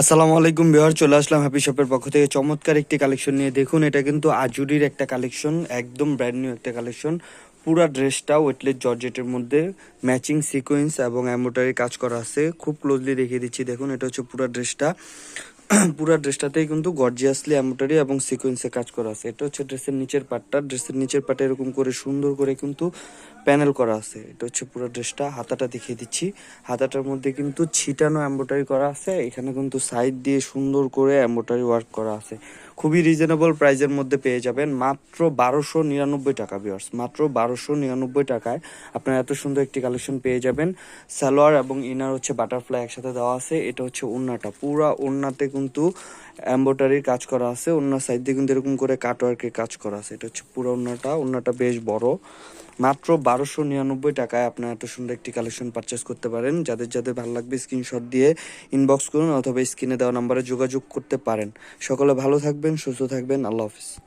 আসসালামু আলাইকুম বিহার চলে আসলাম হ্যাপি শপের পক্ষ থেকে। চমৎকার একটি কালেকশন নিয়ে দেখুন, এটা কিন্তু আজুরির একটা কালেকশন একদম ব্র্যান্ড নিউ একটা কালেকশন পুরা ড্রেসটা ওয়েটলেস জর্জেটের মধ্যে ম্যাচিং সিকোয়েন্স এবং অ্যামোটারি কাজ করা আছে। খুব ক্লোজলি দেখিয়ে দিচ্ছি, দেখুন, এটা হচ্ছে পুরা ড্রেসটা পুরা ড্রেসটাতেই কিন্তু গর্জিয়াসলি অ্যামোটারি এবং সিকোয়েন্সে কাজ করা আছে। এটা হচ্ছে ড্রেসের নিচের পাটটা। ড্রেসের নিচের পার্টে এরকম করে সুন্দর করে কিন্তু প্যানেল করা আছে। এটা হচ্ছে পুরো ড্রেসটা। হাতাটা দেখিয়ে দিচ্ছি। হাতাটার মধ্যে কিন্তু ছিটানো অ্যাম্বোটারি করা আছে। এখানে কিন্তু সাইড দিয়ে সুন্দর করে অ্যাম্বোটারি ওয়ার্ক করা আছে। খুবই রিজনেবল প্রাইজের মধ্যে পেয়ে যাবেন। মাত্র বারোশো নিরানব্বই টাকা বিয়ার্স মাত্র বারোশো নিরানব্বই টাকায় আপনারা এত সুন্দর একটি কালেকশন পেয়ে যাবেন। সালোয়ার এবং ইনার হচ্ছে বাটারফ্লাই একসাথে দেওয়া আছে। এটা হচ্ছে ওড়নাটা। পুরা ওড়নাতে কিন্তু এম্ব্রয়ডারির কাজ করা আছে। ওড়নার সাইড দিয়ে কিন্তু এরকম করে কাটওয়ার্কের কাজ করা আছে। এটা হচ্ছে পুরো ওড়নাটা। ওড়নাটা বেশ বড়। মাত্র বারোশো নিরানব্বই টাকায় আপনার এত সুন্দর একটি কালেকশন পারচেস করতে পারেন। যাদের যাদের ভালো লাগবে স্ক্রিনশট দিয়ে ইনবক্স করুন অথবা স্ক্রিনে দেওয়া নাম্বারে যোগাযোগ করতে পারেন। সকলে ভালো থাকবেন, সুস্থ থাকবেন। আল্লাহ হাফিজ।